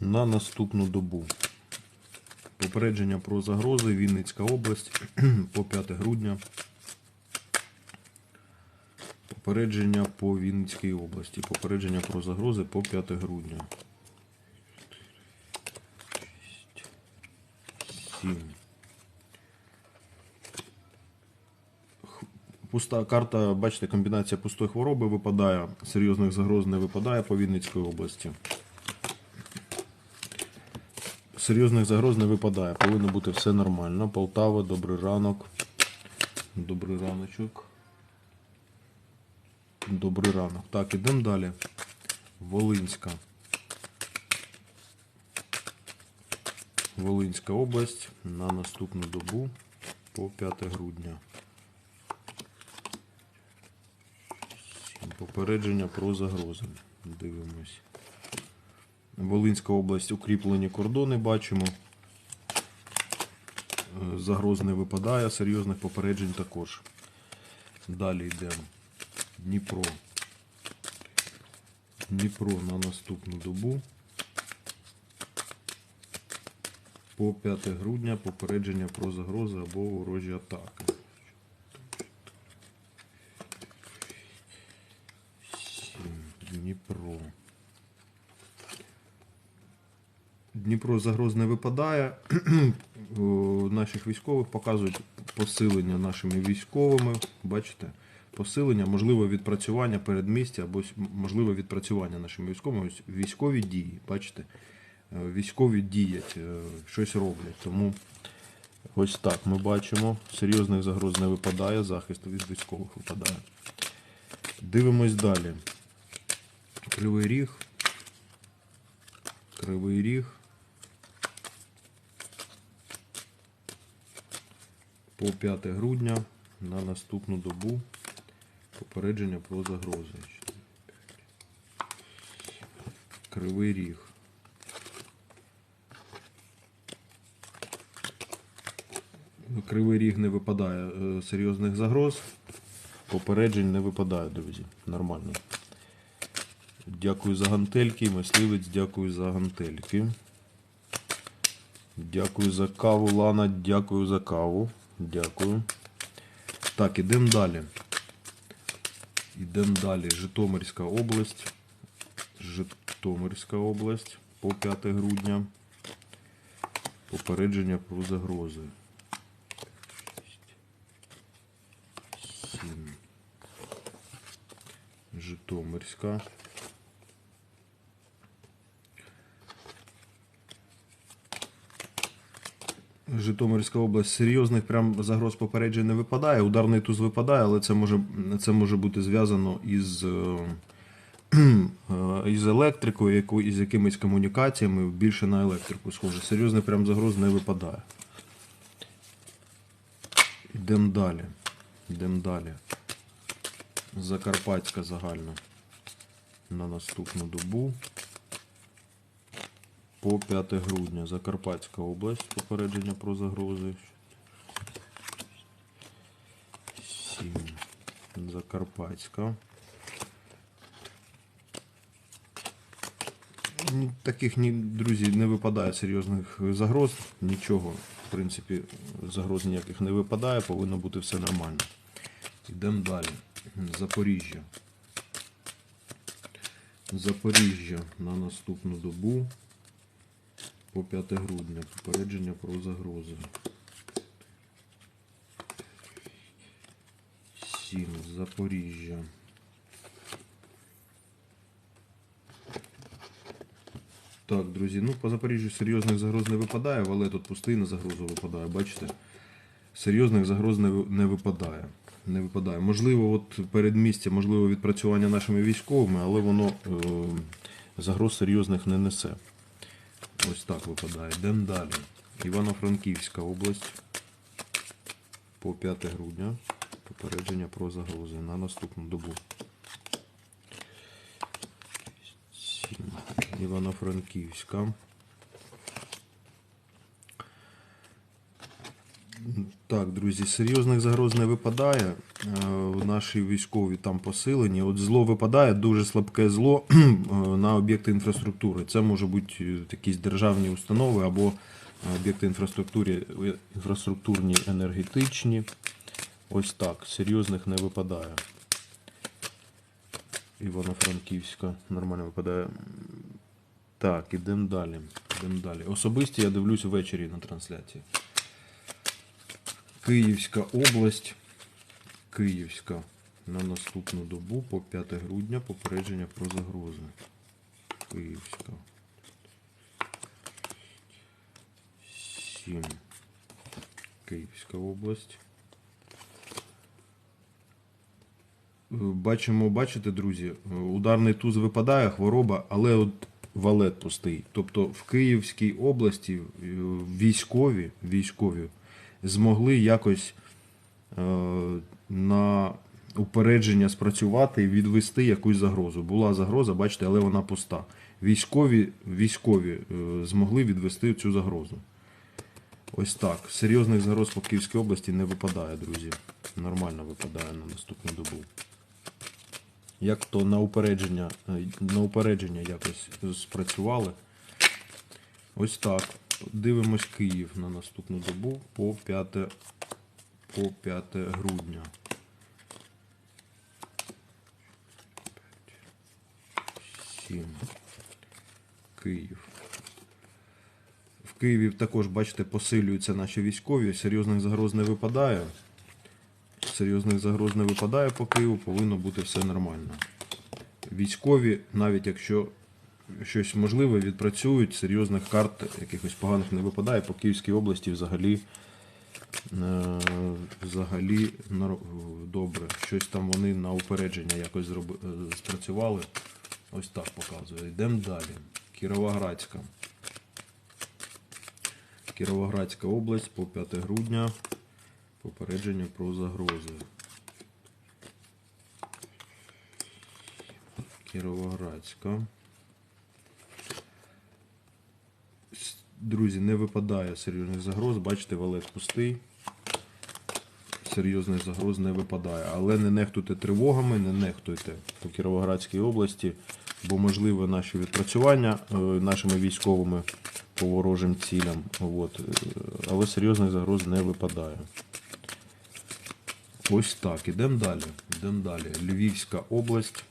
на наступну добу. Попередження про загрози Вінницька область по 5 грудня. Попередження по Вінницькій області. Попередження про загрози по 5 грудня. 7. Пуста карта, бачите, комбінація пустої хвороби випадає, серйозних загроз не випадає по Вінницькій області. Серйозних загроз не випадає, повинно бути все нормально. Полтава, добрий ранок. Добрий раночок. Добрий ранок. Так, ідемо далі. Волинська. Волинська область на наступну добу по 5 грудня. Попередження про загрози. Дивимось. Волинська область укріплені кордони бачимо. Е, Загроз не випадає, серйозних попереджень також. Далі йдемо. Дніпро. Дніпро на наступну добу. По 5 грудня попередження про загрози або ворожі атаки. Сім. Дніпро. Дніпро загроз не випадає. Наших військових показують посилення нашими військовими. Бачите? Посилення, можливе відпрацювання передмістя або можливе відпрацювання нашими військовими. Військові дії, бачите? Е, Військові діять, е, щось роблять. Тому ось так ми бачимо. Серйозних загроз не випадає, захист від військових випадає. Дивимось далі. Кривий ріг. Кривий ріг. По 5 грудня на наступну добу попередження про загрози. Кривий ріг. Кривий ріг не випадає е, серйозних загроз. Попереджень не випадає, друзі. Нормально. Дякую за гантельки. Мисливець, дякую за гантельки. Дякую за каву, Лана. Дякую за каву. Дякую. Так, ідемо далі. Ідемо далі. Житомирська область. Житомирська область по 5 грудня. Попередження про загрози. 7. Житомирська. Житомирська область серйозних прям загроз попереджень не випадає. Ударний туз випадає, але це може, це може бути зв'язано із, е, е, із електрикою, із якимись комунікаціями, більше на електрику схоже. Серйозних прям загроз не випадає. Йдемо далі. Йдемо далі. Закарпатська загальна на наступну добу. По 5 грудня. Закарпатська область. Попередження про загрози. 7. Закарпатська. Таких друзі, не випадає серйозних загроз. Нічого, в принципі, загроз ніяких не випадає, повинно бути все нормально. Йдемо далі. Запоріжжя. Запоріжжя на наступну добу по 5 грудня. Попередження про загрози. 7. Запоріжжя. Так, друзі, ну по Запоріжжю серйозних загроз не випадає, але тут постійно загроза випадає, бачите? Серйозних загроз не, не випадає. Не випадає. Можливо, от передмістя, можливо, відпрацювання нашими військовими, але воно е, загроз серйозних не несе. Ось так випадає. Йдемо далі. Івано-Франківська область. По 5 грудня. Попередження про загрози на наступну добу. Івано-Франківська. Так, друзі, серйозних загроз не випадає. Е, Наші військові там посилені. От зло випадає, дуже слабке зло е, на об'єкти інфраструктури. Це може бути е, якісь державні установи або об'єкти інфраструктури, інфраструктурні енергетичні. Ось так. Серйозних не випадає. Івано-Франківська нормально випадає. Так, ідемо далі. Ідемо далі. Особисті я дивлюсь ввечері на трансляції. Київська область. Київська на наступну добу по 5 грудня попередження про загрози. Київська. 7. Київська область. Е, Бачимо, бачите, друзі, ударний туз випадає, хвороба, але от валет пустий. Тобто в Київській області е, військові, військові змогли якось е, на упередження спрацювати і відвести якусь загрозу. Була загроза, бачите, але вона пуста. Військові, військові е, змогли відвести цю загрозу. Ось так. Серйозних загроз по Київській області не випадає, друзі. Нормально випадає на наступну добу. Як то на упередження, е, на упередження якось спрацювали. Ось так. Дивимось Київ на наступну добу по 5, по 5 грудня. Київ. В Києві також, бачите, посилюються наші військові. Серйозних загроз не випадає. Серйозних загроз не випадає по Києву, повинно бути все нормально. Військові, навіть якщо щось можливе, відпрацюють, серйозних карт якихось поганих не випадає. По Київській області взагалі, е, взагалі добре. Щось там вони на упередження якось е, спрацювали. Ось так показує. Йдемо далі. Кіровоградська. Кіровоградська область по 5 грудня. Попередження про загрози. Кіровоградська. Друзі, не випадає серйозних загроз. Бачите, валет пустий. Серйозних загроз не випадає. Але не нехтуйте тривогами, не нехтуйте по Кіровоградській області, бо можливе наші відпрацювання е, нашими військовими по ворожим цілям. От. е, Але серйозних загроз не випадає. Ось так, ідемо далі. Ідемо далі. Львівська область.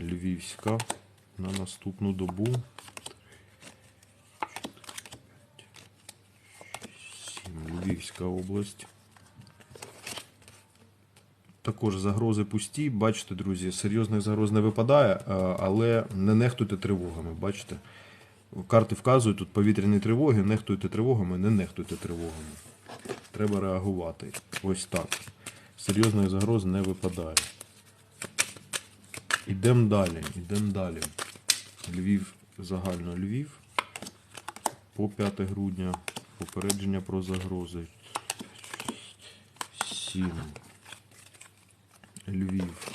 Львівська на наступну добу. Сім. Область. Також загрози пусті. Бачите, друзі, серйозних загроз не випадає, але не нехтуйте тривогами. Бачите? Карти вказують тут повітряні тривоги, нехтуйте тривогами, не нехтуйте тривогами. Треба реагувати. Ось так. Серйозних загроз не випадає. Ідемо далі. Ідемо далі. Львів, загально Львів. По 5 грудня. Попередження про загрози. 7. Львів.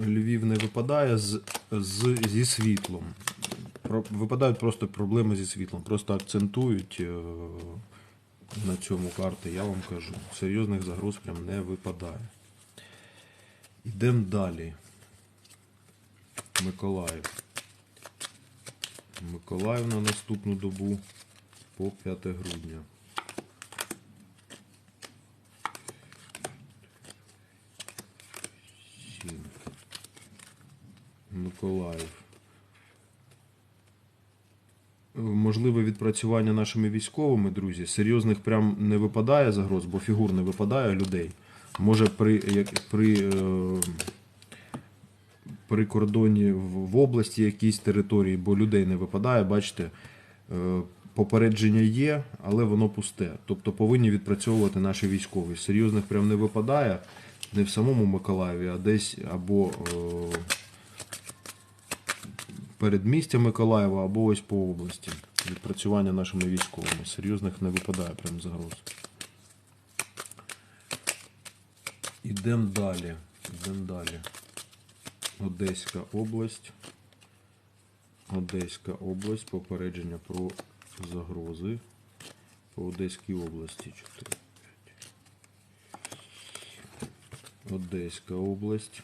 Львів не випадає з, з, зі світлом. Про, випадають просто проблеми зі світлом. Просто акцентують е, на цьому карти, я вам кажу. Серйозних загроз прям не випадає. Йдемо далі. Миколаїв. Миколаїв на наступну добу по 5 грудня. Миколаїв. Можливе відпрацювання нашими військовими, друзі. Серйозних прям не випадає загроз, бо фігур не випадає людей. Може при, при, е, при кордоні в, в області якійсь території, бо людей не випадає, бачите, е, попередження є, але воно пусте. Тобто повинні відпрацьовувати наші військові. Серйозних прям не випадає не в самому Миколаєві, а десь або е, передмістя Миколаєва, або ось по області. Відпрацювання нашими військовими. Серйозних не випадає прям загроз. Ідемо далі. Ідемо далі. Одеська область. Одеська область. Попередження про загрози. по Одеській області 4. Одеська область.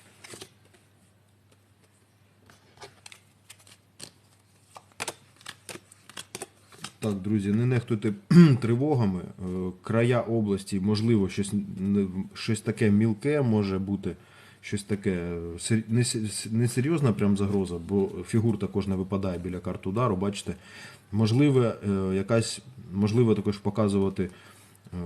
Так, друзі, не нехтуйте тривогами. Е, Края області, можливо, щось, щось таке мілке може бути, щось таке е, сер- не, с- не серйозна прям загроза, бо фігур також не випадає біля карт удару, бачите. Можливо, е, якась, можливо також показувати, е,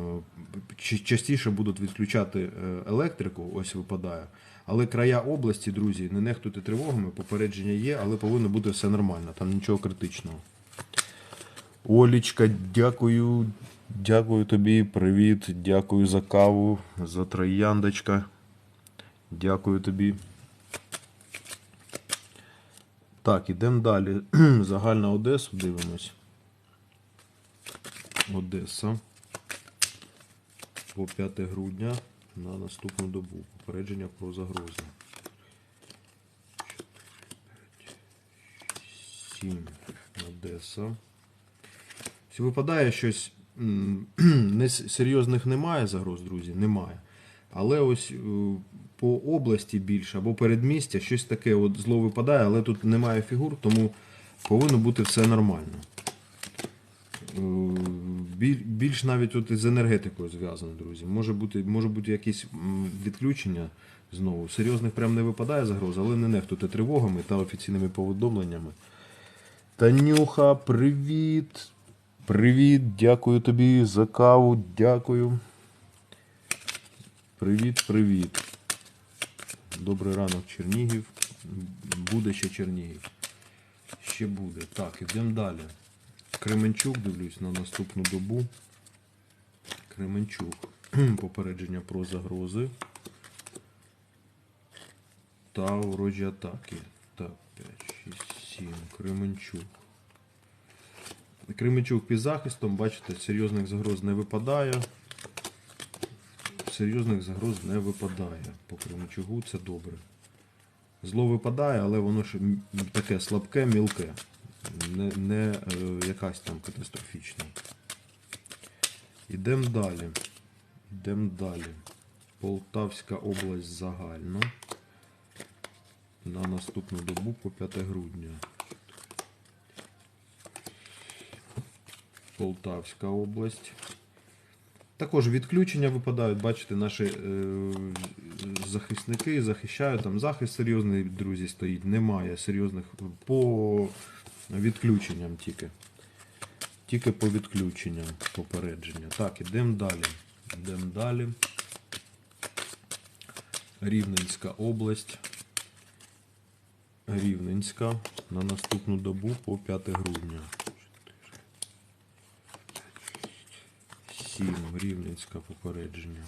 частіше будуть відключати е, електрику, ось випадає. Але края області, друзі, не нехтуйте тривогами, попередження є, але повинно бути все нормально, там нічого критичного. Олічка, дякую. Дякую тобі, привіт. Дякую за каву, за трояндочка. Дякую тобі. Так, ідемо далі. Загальна Одесу дивимось. Одеса. По 5 грудня на наступну добу. Попередження про загрози. 7. Одеса. Чи випадає щось серйозних немає загроз, друзі, немає. Але ось е, по області більше або передмістя щось таке от зло випадає, але тут немає фігур, тому повинно бути все нормально. Е, Більш навіть от із енергетикою зв'язано, друзі. Може бути, може бути якісь відключення знову. Серйозних прям не випадає загроз, але не нехтуйте тривогами та офіційними повідомленнями. Танюха, привіт. Привіт, дякую тобі за каву, дякую. Привіт, привіт. Добрий ранок, Чернігів. Буде ще Чернігів. Ще буде. Так, ідемо далі. Кременчук, дивлюсь на наступну добу. Кременчук. Попередження про загрози. Та ворожі атаки. Так, 5, 6, 7. Кременчук. Кременчук під захистом, бачите, серйозних загроз не випадає. Серйозних загроз не випадає. По Кременчугу це добре. Зло випадає, але воно ж таке слабке, мілке. Не, не е, якась там катастрофічна. Ідемо далі. Ідемо далі. Полтавська область загально. На наступну добу по 5 грудня. Полтавська область. Також відключення випадають, бачите, наші е, захисники захищають, там захист серйозний, друзі, стоїть, немає серйозних по відключенням тільки. Тільки по відключенням попередження. Так, ідемо далі. Ідемо далі. Рівненська область. Рівненська на наступну добу по 5 грудня. 7. Рівненська попередження.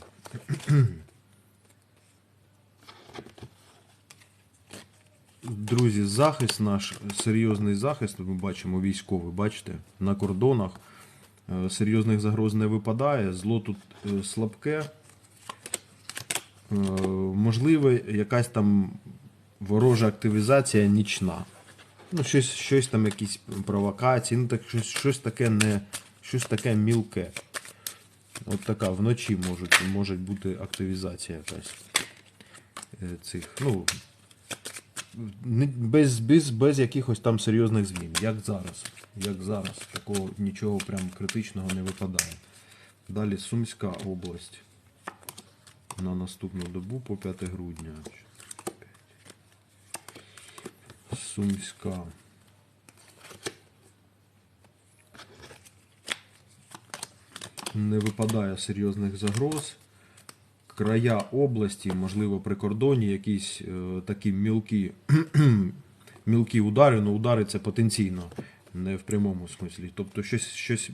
Друзі, захист наш, серйозний захист, ми бачимо військовий, бачите, на кордонах. Е, Серйозних загроз не випадає, зло тут е, слабке. Е, Можливо, якась там ворожа активізація нічна. Ну, щось, щось там, якісь провокації, ну так щось, щось таке не, щось таке мілке. От така вночі можуть, може бути активізація якась е, цих. Ну, без, без, без якихось там серйозних змін, як зараз. Як зараз. Такого нічого прям критичного не випадає. Далі Сумська область. На наступну добу по 5 грудня. Сумська. Не випадає серйозних загроз. Края області, можливо, прикордонні, якісь е, такі мілкі, мілкі удари, але удари це потенційно, не в прямому смислі. Тобто щось, щось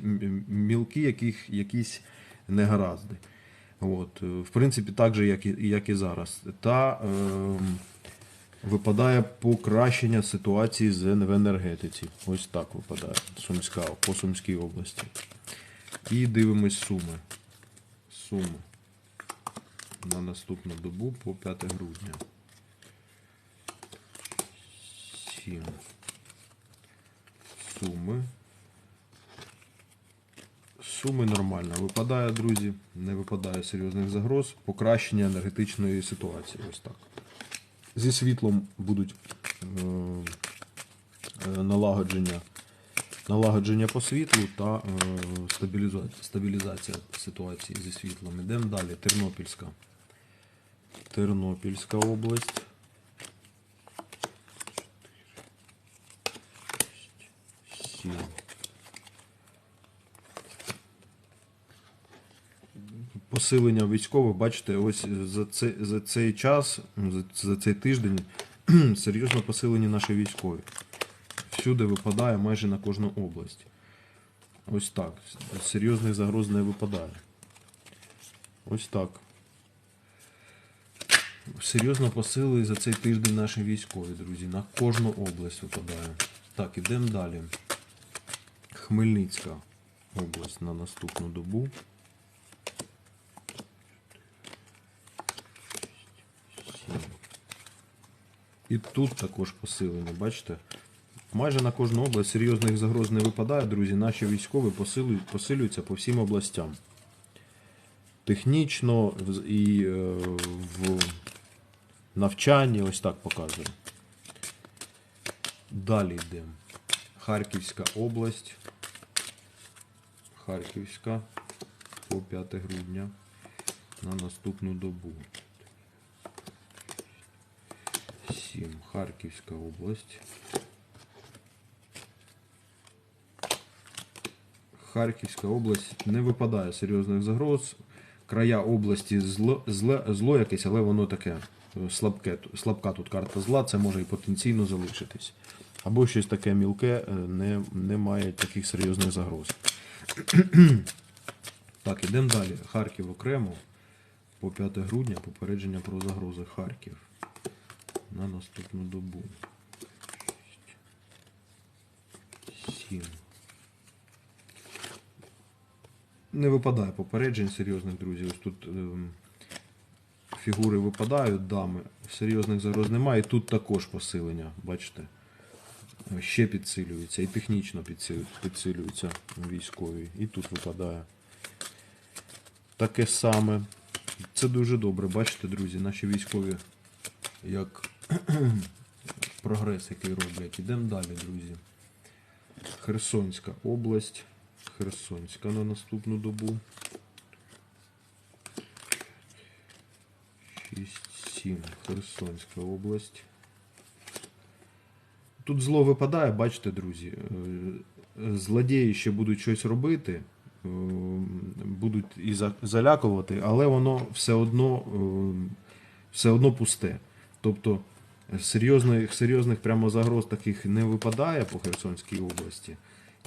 мілкі, яких, якісь негаразди. От, е, в принципі, так же, як і, як і зараз. Та е, випадає покращення ситуації в енергетиці. Ось так випадає Сумська, по Сумській області. І дивимось суми. Суми на наступну добу по 5 грудня. 7. Суми. суми нормально. Випадає, друзі, не випадає серйозних загроз. Покращення енергетичної ситуації. Ось так. Зі світлом будуть е, е, налагодження, налагодження по світлу та е, стабілізація, ситуації зі світлом. Ідемо далі. Тернопільська. Тернопільська область. Посилення військових, бачите, ось за цей, за цей час, за цей тиждень серйозно посилені наші військові. Всюди випадає майже на кожну область. Ось так. Серйозних загроз не випадає. Ось так. Серйозно посилили за цей тиждень наші військові, друзі. На кожну область випадає. Так, ідемо далі. Хмельницька область на наступну добу. І тут також посилення, бачите? Майже на кожну область серйозних загроз не випадає, друзі. Наші військові посилюються по всім областям. Технічно і е, в навчанні, ось так показую. Далі йдемо. Харківська область. Харківська по 5 грудня на наступну добу. 7. Харківська область. Харківська область не випадає серйозних загроз. Края області зло, зле, зло якесь, але воно таке е, слабке. Слабка тут карта зла, це може і потенційно залишитись. Або щось таке мілке, е, не, не має таких серйозних загроз. так, ідемо далі. Харків окремо. По 5 грудня попередження про загрози Харків на наступну добу. 7. Не випадає попереджень серйозних, друзі. Ось тут ем, фігури випадають, дами. Серйозних загроз немає. І тут також посилення, бачите? Ще підсилюється і технічно підсилю- підсилюються військові. І тут випадає. Таке саме. Це дуже добре. Бачите, друзі, наші військові як прогрес, який роблять. Ідемо далі, друзі. Херсонська область. Херсонська на наступну добу. 6-7. Херсонська область. Тут зло випадає, бачите, друзі. е, Злодії ще будуть щось робити, е, будуть і залякувати, але воно все одно, е, все одно пусте. Тобто серйозних, серйозних прямо загроз таких не випадає по Херсонській області.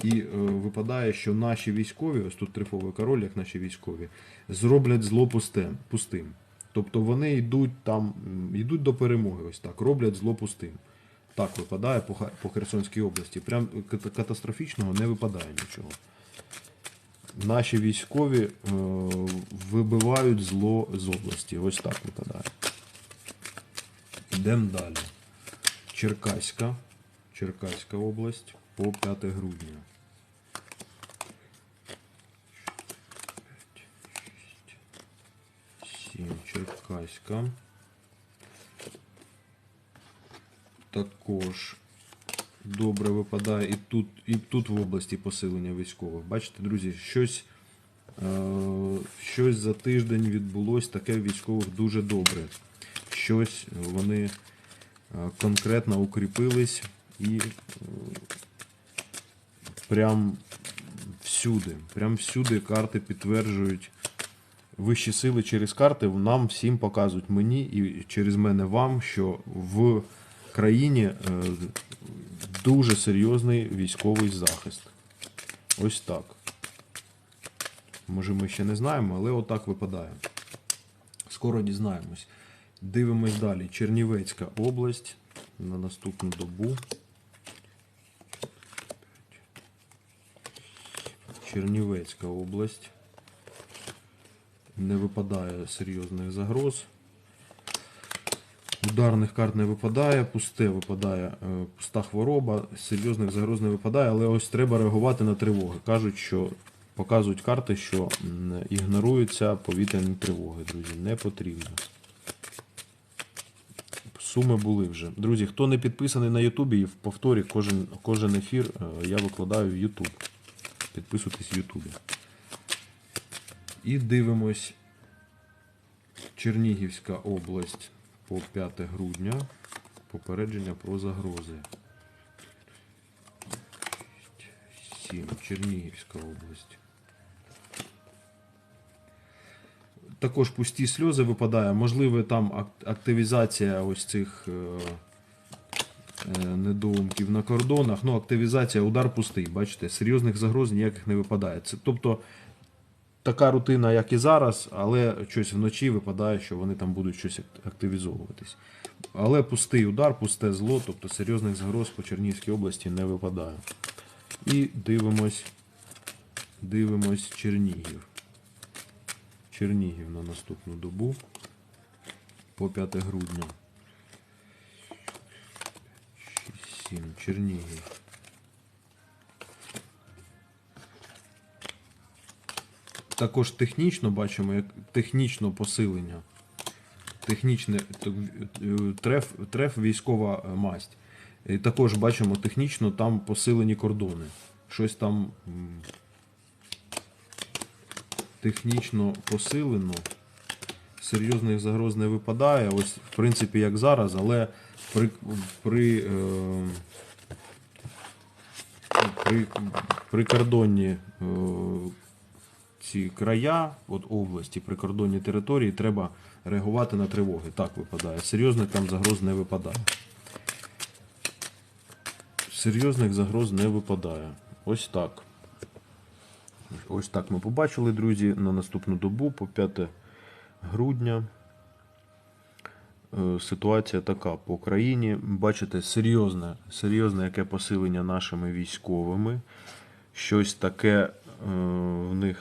І е, випадає, що наші військові, ось тут трифовий король, як наші військові, зроблять зло пустим. пустим. Тобто вони йдуть там, йдуть до перемоги, ось так, роблять зло пустим. Так випадає по, Херсонській області. Прям катастрофічного не випадає нічого. Наші військові е, вибивають зло з області. Ось так випадає. Йдемо далі. Черкаська. Черкаська область по 5 грудня. 7. Черкаська. Також добре випадає і тут, і тут в області посилення військових. Бачите, друзі, щось, е, щось за тиждень відбулось таке в військових дуже добре. Щось вони е, конкретно укріпились і е, прям всюди, прям всюди карти підтверджують вищі сили через карти нам всім показують мені і через мене вам, що в країні е, дуже серйозний військовий захист. Ось так. Може ми ще не знаємо, але отак випадає. Скоро дізнаємось. Дивимось далі. Чернівецька область на наступну добу. Чернівецька область. Не випадає серйозних загроз. Ударних карт не випадає, пусте випадає е, пуста хвороба, серйозних загроз не випадає, але ось треба реагувати на тривоги. Кажуть, що Показують карти, що ігноруються повітряні тривоги, друзі. Не потрібно. Суми були вже. Друзі, хто не підписаний на Ютубі, в повторі кожен, кожен ефір е, я викладаю в Ютуб. Підписуйтесь в Ютубі. І дивимось. Чернігівська область по 5 грудня. Попередження про загрози. 7. Чернігівська область. Також пусті сльози випадає. Можливо, там активізація ось цих е, недоумків на кордонах. Ну, активізація, удар пустий. Бачите, серйозних загроз ніяких не випадає. Це, тобто така рутина, як і зараз, але щось вночі випадає, що вони там будуть щось активізовуватись. Але пустий удар, пусте зло, тобто серйозних загроз по Чернігівській області не випадає. І дивимось, дивимось Чернігів. Чернігів на наступну добу по 5 грудня. 6, 7, Чернігів. Також технічно бачимо, як технічно посилення. Технічне треф, треф військова е, масть. І також бачимо технічно там посилені кордони. Щось там технічно посилено. Серйозних загроз не випадає. Ось, в принципі, як зараз, але при, при, е, при, прикордонні е, ці края, от області, прикордонні території, треба реагувати на тривоги. Так випадає. Серйозних там загроз не випадає. Серйозних загроз не випадає. Ось так. Ось так ми побачили, друзі, на наступну добу, по 5 грудня. Е, Ситуація така по країні. Бачите, серйозне, серйозне яке посилення нашими військовими. Щось таке е, в них